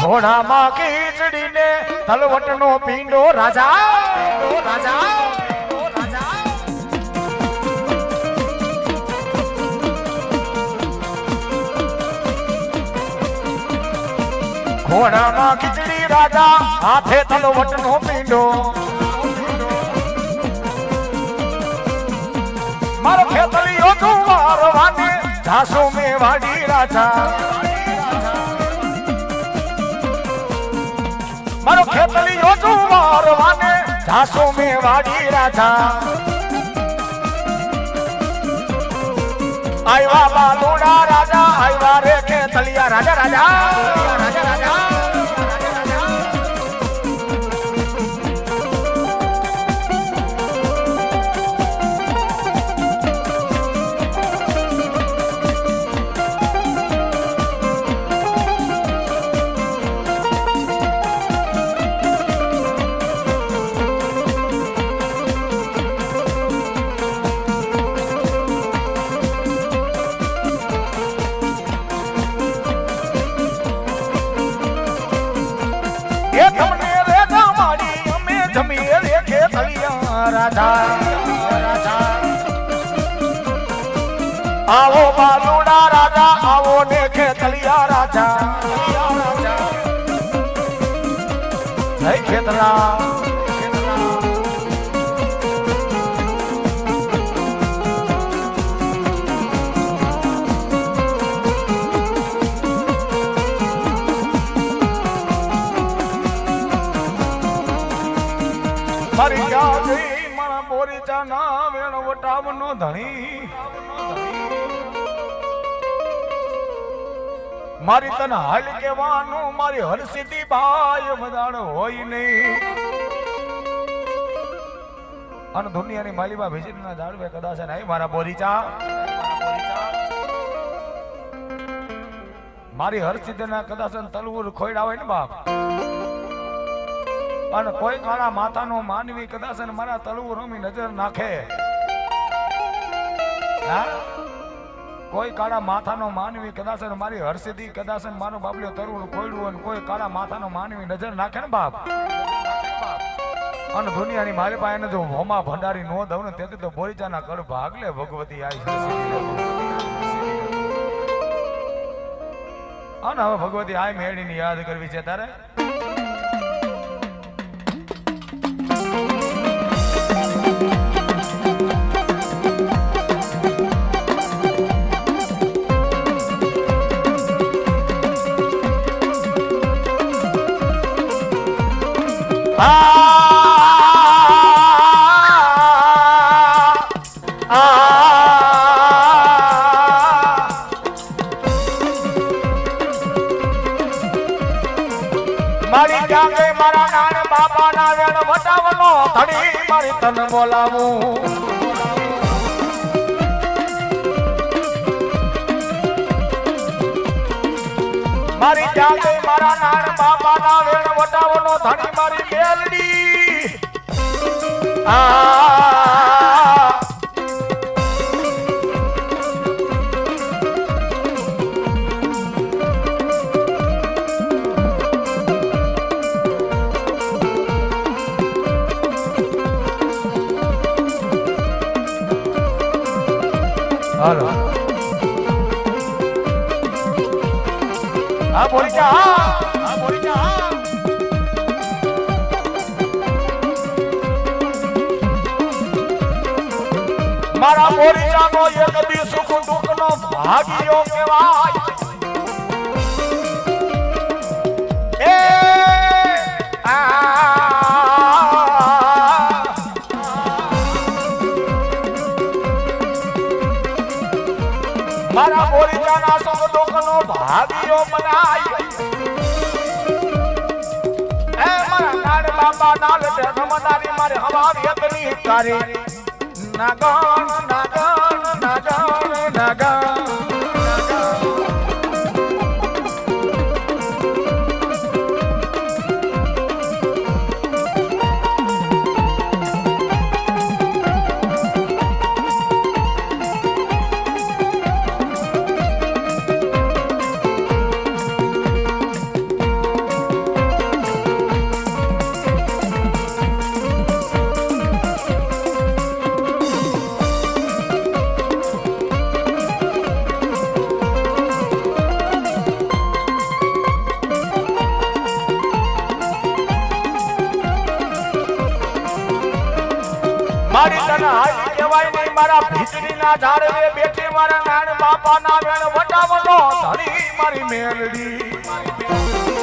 ઘોડામાં ખીચડીને તલવટનો પીંડો રાજા રાજા ઘોડામાં ખીચડી રાજા, હાથે તલવટનો પીંડો. મારો ખેતલીઓ જુવારવાને જાસુ મેં વાડી રાજા. મારો ખેતલીઓ જુવારવાને જાસો મે વાડી રાજા. આયવા બાલુડા રાજા, આયવા રે ખેતલિયા રાજા રાજા. આવો બાલુડા રાજા આવો ને ખેતલિયા રાજા. જય ખેતલા મારી ક્યાં મારા ના વેણ વટાવનો ધણી. મારી તન હાલ કેવાનું મારી હરસિદ્ધિ ભાઈ વધાણ હોય નહીં. અને દુનિયાની માલીમાં ભેજીના જાળવે કદાચ નહીં, મારા બોરીચા મારી હરસિદ્ધિના કદાચ તલવું ખોયડા હોય ને બાપ. અને કોઈ કાળા માતાનો માનવી કદાચ મારા તલવું રમી નજર નાખે? કોઈ કાળા માથાનો માનવી કદાચ મારી હરસિદ્ધિ કદાચ મારો બાબલો તરવું ખોયડું અને કોઈ કાળા માથાનો માનવી નજર નાખે ને બાપ. અને દુનિયાની મારી પાસે જો હોમા ભંડારી નો દઉં ને તેથી તો બોરીચાના કડ ભાગલે ભગવતી આવી અને હવે ભગવતી આ મેળીની યાદ કરવી છે તારે? મારી ગઈ મારા નાને બાપા ના વેણ વટાવનો ધડી મારી તને બોલાવું. મારી ગઈ મારા નાને બાપા ના વેણ વટાવનો ધણી મારી બેલડી હાલો. હા, બોલી. જા હા, બોલી. જા હા. મારા એક દી સુખ દુઃખ નો ભાગ્યો કહેવાય. એ મારા મોરીચાના સુખ દુઃખનો ભાગ્યો મનાય. એ મારા નાડ બાબા નાલ તે નમનારી મારે હવા અતની તારી. નાગણ નાગણ નાગણ નાગણ. તને હાલી કહેવાય નહીં, મારા ભીતરીના ઝાડવે બેઠી મારા નાણ બાપાના વેણ વટાવનો ધણી મારી મેલડી.